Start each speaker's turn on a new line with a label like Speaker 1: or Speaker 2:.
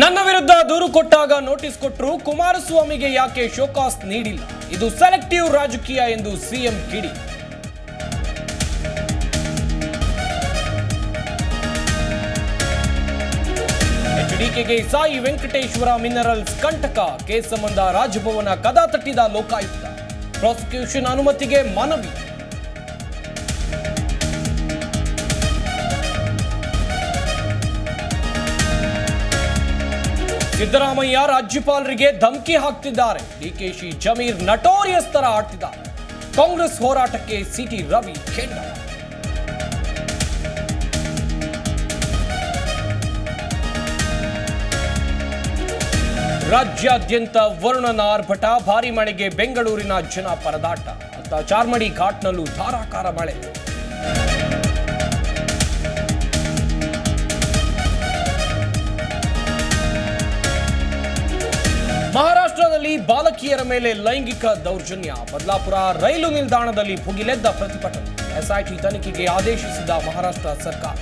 Speaker 1: ನನ್ನ ವಿರುದ್ಧ ದೂರು ಕೊಟ್ಟಾಗ ನೋಟಿಸ್ ಕೊಟ್ಟರು ಕುಮಾರಸ್ವಾಮಿಗೆ ಯಾಕೆ ಶೋಕಾಸ್ ನೀಡಿಲ್ಲ? ಇದು ಸೆಲೆಕ್ಟಿವ್ ರಾಜಕೀಯ ಎಂದು ಸಿಎಂ ಕಿಡಿ. ಎಚ್ಡಿಕೆಗೆ ಸಾಯಿ ವೆಂಕಟೇಶ್ವರ ಮಿನರಲ್ಸ್ ಕಂಟಕ ಕೇಸ್ ಸಂಬಂಧ ರಾಜಭವನ ಕದ ತಟ್ಟಿದ ಲೋಕಾಯುಕ್ತ. ಪ್ರಾಸಿಕ್ಯೂಷನ್ ಅನುಮತಿಗೆ ಮನವಿ. ಸಿದ್ದರಾಮಯ್ಯ ರಾಜ್ಯಪಾಲರಿಗೆ ಧಮಕಿ ಹಾಕ್ತಿದ್ದಾರೆ. ಡಿಕೆಶಿ ಜಮೀರ್ ನಟೋರಿಯಸ್ ತರ ಆಡ್ತಿದ್ದಾರೆ. ಕಾಂಗ್ರೆಸ್ ಹೋರಾಟಕ್ಕೆ ಸಿಟಿ ರವಿ ಕೆಂಡ ರಾಜ್ಯಾದ್ಯಂತ ವರುಣನ ಆರ್ಭಟ ಭಾರಿ ಮಳೆಗೆ ಬೆಂಗಳೂರಿನ ಜನ ಪರದಾಟ. ಅತ್ತ ಚಾರ್ಮಡಿ ಘಾಟ್ನಲ್ಲೂ ಧಾರಾಕಾರ ಮಳೆ. ಬಾಲಕಿಯರ ಮೇಲೆ ಲೈಂಗಿಕ ದೌರ್ಜನ್ಯ. ಬದಲಾಪುರ ರೈಲು ನಿಲ್ದಾಣದಲ್ಲಿ ಭುಗಿಲೆದ್ದ ಪ್ರತಿಭಟನೆ. ಎಸ್ಐಟಿ ತನಿಖೆಗೆ ಆದೇಶಿಸಿದ ಮಹಾರಾಷ್ಟ್ರ ಸರ್ಕಾರ.